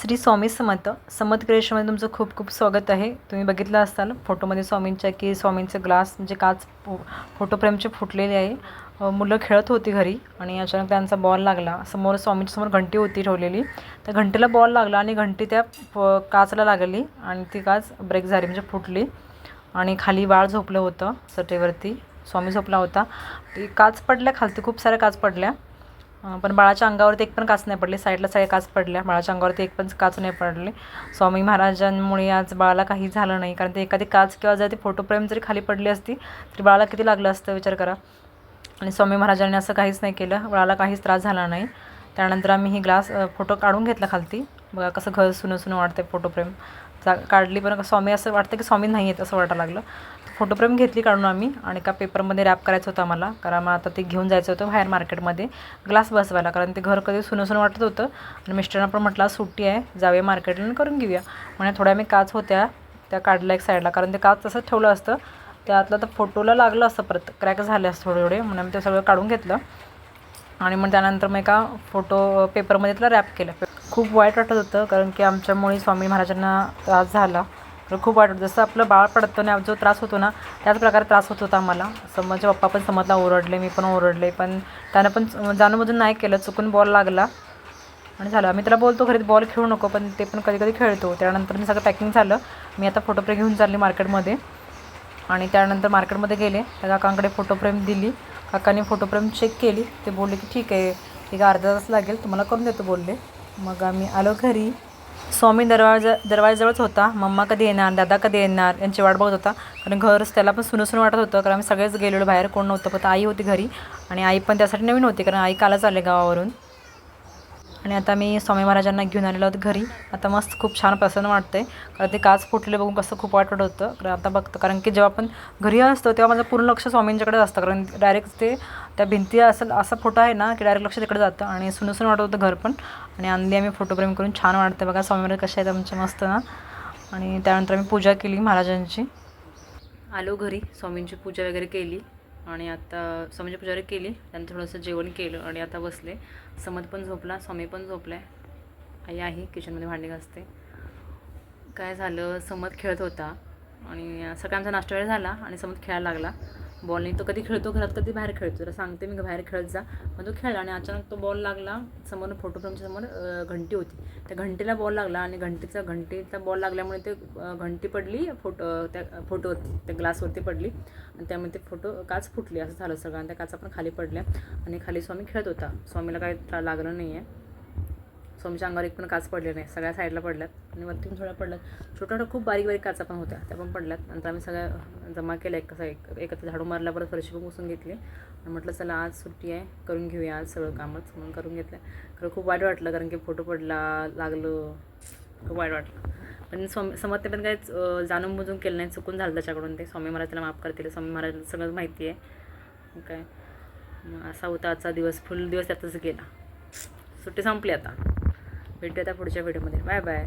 श्री स्वामी समर्थ समर्थ क्रिएशनमध्ये तुमचं खूप खूप स्वागत आहे. तुम्ही बघितलं असाल फोटोमध्ये स्वामींच्या की स्वामींचे ग्लास म्हणजे काच फोटो फ्रेमचे फुटलेले आहे. मुलं खेळत होती घरी आणि अचानक त्यांचा बॉल लागला. समोर स्वामींच्या समोर घंटी होती ठेवलेली. त्या घंटीला बॉल लागला आणि घंटी त्या काचला लागली आणि ती काच ब्रेक झाली म्हणजे फुटली आणि खाली बाळ झोपलं होतं सटेवरती. स्वामी झोपला होता. ती काच पडल्या खालती खूप साऱ्या काच पडल्या. पण बाळाच्या अंगावरती एक पण काच नाही पडली. साईडला सगळ्या काच पडल्या. बाळाच्या अंगावरती एक पण काच नाही पडली. स्वामी महाराजांमुळे आज बाळाला काही झालं नाही. कारण ते एखादी काच किंवा जर ती फोटो फ्रेम जरी खाली पडली असती तरी बाळाला किती लागलं असतं विचार करा. आणि स्वामी महाराजांनी असं काहीच नाही केलं. बाळाला काहीच त्रास झाला नाही. त्यानंतर आम्ही ही ग्लास फोटो काढून घेतला खालती. बघा कसं घर सुनं सुनं वाटतं फोटो फ्रेम जा काढली पण स्वामी असं वाटतं की स्वामी नाही आहेत असं वाटायला लागलं. फोटो फ्रेम घेतली काढून आम्ही आणि एका पेपरमध्ये रॅप करायचं होतं आम्हाला. कारण मग आता ते घेऊन जायचं होतं बाहेर मार्केटमध्ये. ग्लास बसवायला कारण ते घर कधी सुनं सुनं वाटत होतं. आणि मिस्टरांना पण म्हटलं सुट्टी आहे जाऊया मार्केटला करून घेऊया. म्हणजे थोड्या मी काच होत्या त्या काढल्या एक साईडला कारण ते काच तसंच ठेवलं असतं. त्यातलं तर फोटोला लागलं असतं परत क्रॅक झाले असतं थोडे थोडे. म्हणून आम्ही ते सगळं काढून घेतलं. आणि मग त्यानंतर मग एका फोटो पेपरमध्ये त्याला रॅप केलं. खूप वाईट वाटत होतं कारण की आमच्यामुळे स्वामी महाराजांना त्रास झाला. तर खूप वाईट जसं आपलं बाळ पडतं ना जो त्रास होतो ना त्याच प्रकारे त्रास होत होता आम्हाला असं पप्पा पण समजला ओरडले मी पण ओरडले पण त्यानं पण जाणूनमधून नाही केलं. चुकून बॉल लागला आणि झालं. आम्ही त्याला बोलतो खरीत बॉल खेळू नको. पण ते पण कधी कधी खेळतो. त्यानंतर मी सगळं पॅकिंग झालं. मी आता फोटो फ्रेम घेऊन चालली मार्केटमध्ये आणि त्यानंतर मार्केटमध्ये गेले. त्या काकांकडे फोटो फ्रेम दिली. काकाने फोटो फ्रेम चेक केली. ते बोलले की ठीक आहे. एक अर्धा तास लागेल. तुम्हाला करून देतो बोलले. मग आम्ही आलो घरी. स्वामी दरवाजा दरवाजाजवळच होता. मम्मा कधी येणार दादा कधी येणार यांची वाट बघत होता. कारण घरच त्याला पण सुनं वाटत होतं. कारण आम्ही सगळेच गेलेलो बाहेर. कोण नव्हतं. फक्त आई होती घरी. आणि आई पण त्यासाठी नवीन होती. कारण आई कालच आले गावावरून. आणि आता मी स्वामी महाराजांना घेऊन आलेलो होतो घरी. आता मस्त खूप छान प्रसन्न वाटते कारण ते काच फुटले बघून कसं खूप वाटत होतं. कारण आता बघतो. कारण की जेव्हा आपण घरी असतो तेव्हा माझं पूर्ण लक्ष स्वामींच्याकडे असतं. कारण डायरेक्ट ते त्या भिंती असं असा फोटो आहे ना की डायरेक्ट लक्ष तिकडे जातं. आणि सुनसून वाटत होतं घर पण. आणि आणली आम्ही फोटो फ्रेम करून छान वाटतं बघा स्वामी महाराज कसे आहेत आमचे मस्त ना. आणि त्यानंतर आम्ही पूजा केली महाराजांची. आलो घरी स्वामींची पूजा वगैरे केली. आणि आता स्वामीची पुजारी केली त्यानंतर थोडंसं जेवण केलं आणि आता बसले. समत पण झोपला स्वामी पण झोपला आई आहे किचनमध्ये भांडी घासते. काय झालं समत खेळत होता. आणि सकाळी आमचा नाश्ता वेळ झाला आणि समत खेळायला लागला. बॉलने तो कधी खेळतो घरात कधी बाहेर खेळतो. जरा सांगते मी बाहेर खेळत जा. मग तो खेळला आणि अचानक तो बॉल लागला. समोर फोटो फ्रेमच्या समोर घंटी होती. त्या घंटीला बॉल लागला आणि घंटीचा घंटीचा बॉल लागल्यामुळे ते घंटी पडली फोटो त्या फोटोवरती त्या ग्लासवरती पडली. आणि त्यामुळे ते फोटो काच फुटली. असं झालं सगळं. आणि त्या काचा पण खाली पडल्या. आणि खाली स्वामी खेळत होता. स्वामीला काही लागलं नाही आहे स्वामीच्या अंगावर एक पण काच पडले नाही. सगळ्या साईडला पडल्यात. आणि वरती पण थोड्या पडल्यात. छोट्या छोट्या खूप बारीक बारीक काचा पण होत्या. त्या पण पडल्यात. नंतर आम्ही सगळ्या जमा केल्या. एक कसं एक एकत्र झाडू मारला परत फरशी पण पुसून घेतली. आणि म्हटलं चला आज सुट्टी आहे. करून घेऊया आज सगळं कामच. म्हणून करून घेतलं खरं खूप वाईट वाटलं कारण की फोटो पडला लागलं. खूप वाईट वाटलं. पण स्वामी समजते पण काही जाणून बुजून केलं नाही. चुकून झालं त्याच्याकडून ते. स्वामी महाराज त्याला माफ करतील स्वामी महाराज सगळं माहिती आहे. काय? असा होता आजचा दिवस. फुल दिवस त्यातच गेला. सुट्टी संपली आता. भेटूया आता पुढच्या व्हिडिओमध्ये. Bye bye.